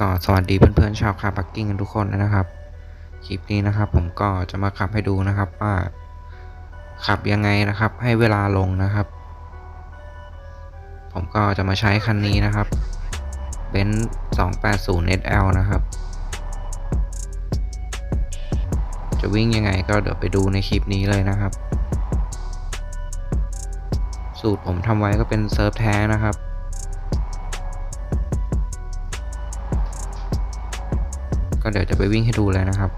ก็สวัสดีเพื่อนๆชาวคาร์ปักกิ้งกันทุกคนนะครับ คลิปนี้นะครับ ผมก็จะมาขับให้ดูนะครับว่า ขับยังไงนะครับ ให้เวลาลงนะครับ ผมก็จะมาใช้คันนี้นะครับเบนซ์280 SL นะครับ จะวิ่งยังไงก็เดี๋ยวไปดูในคลิปนี้เลยนะครับ สูตรผมทำไว้ก็เป็นเซิร์ฟแท้นะครับ ก็เดี๋ยวจะไปวิ่งให้ดูเลยนะครับ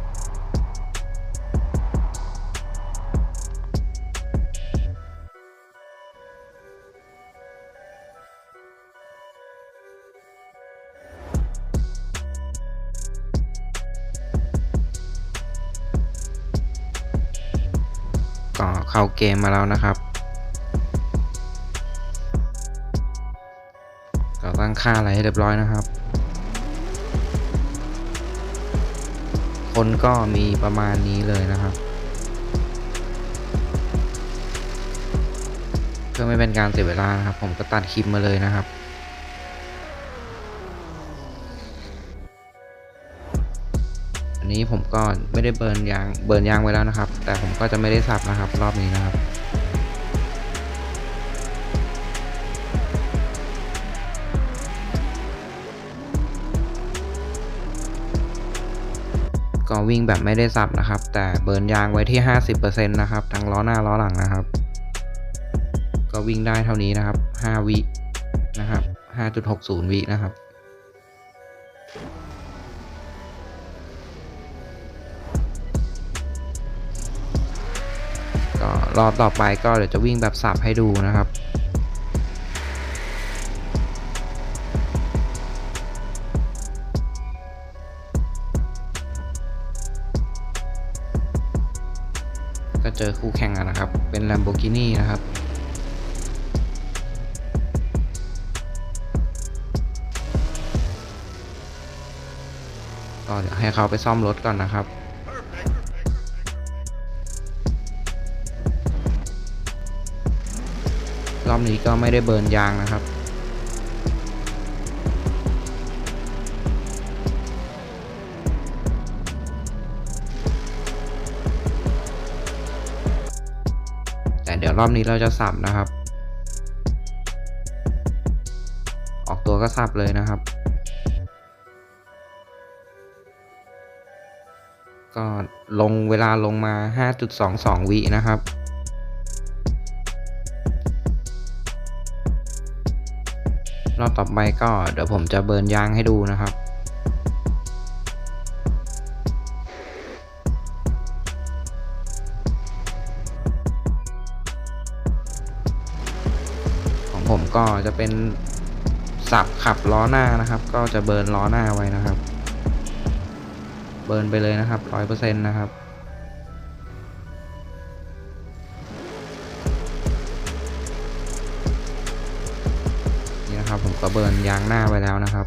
ก็เข้าเกมมาแล้วนะครับก็ตั้งค่าอะไรให้เรียบร้อยนะครับ คนก็มีประมาณนี้เลยนะครับเพื่อไม่เป็นการเสียเวลานะครับ ผมก็ตัดคลิปมาเลยนะครับอันนี้ผมก็ไม่ได้เบิร์นยางเบิร์นยางไว้แล้วนะครับ แต่ผมก็จะไม่ได้สับนะครับ รอบนี้นะครับ ก็วิ่งแบบไม่ได้สับนะครับ แต่เบิร์นยางไว้ที่ 50%นะครับทั้งล้อหน้าล้อหลังนะครับ ก็วิ่งได้เท่านี้นะครับ 5 วินะครับ 5.60 วินะครับก็รอบต่อไปก็เดี๋ยวจะวิ่งแบบสับให้ดูนะครับ ก็เจอคู่แข่งกันนะครับ เป็น Lamborghini นะครับก็เดี๋ยวให้เขาไปซ่อมรถก่อนนะครับรอบนี้ก็ไม่ได้เบิร์นยางนะครับ รอบนี้เราจะสับนะครับ ออกตัวก็สับเลยนะครับ ก็ลงเวลาลงมา 5.22 วินะครับรอบต่อไปก็เดี๋ยวผมจะเบิร์นยางให้ดูนะครับ ผมก็จะเป็นสับขับล้อหน้านะครับ ก็จะเบิร์นล้อหน้าไว้นะครับ เบิร์นไปเลยนะครับร้อยเปอร์เซ็นต์นะครับนี่นะครับผมก็เบิร์นยางหน้าไว้แล้วนะครับ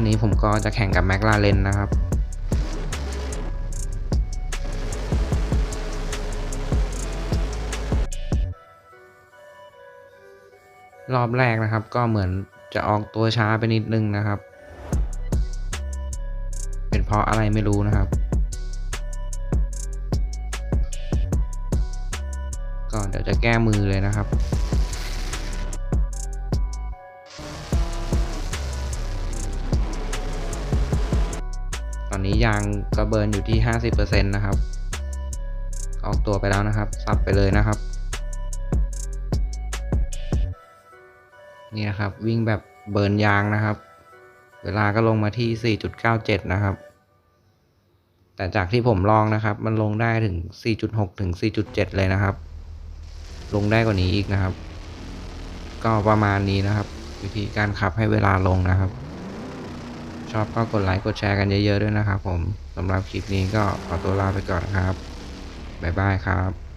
อบนี้ผมก็จะแข่งกับแม l ลาเรนนะครับ รอบแรกนะครับก็เหมือนจะออกตัวช้าไปนิดนึงนะครับ เป็นเพราะอะไรไม่รู้นะครับ ก็เดี๋ยวจะแก้มือเลยนะครับ ตอนนี้ยางก็เบินอยู่ที่ 50%นะครับ ออกตัวไปแล้วนะครับ สับไปเลยนะครับ นี่นะครับ วิ่งแบบเบิร์นยางนะครับ เวลาก็ลงมาที่ 4.97 นะครับ แต่จากที่ผมลองนะครับ มันลงได้ถึง 4.6 ถึง 4.7 เลยนะครับ ลงได้กว่านี้อีกนะครับ ก็ประมาณนี้นะครับ วิธีการขับให้เวลาลงนะครับ ชอบก็กดไลค์กดแชร์กันเยอะๆด้วยนะครับผมสำหรับคลิปนี้ก็ขอตัวลาไปก่อนครับบ๊ายบายครับ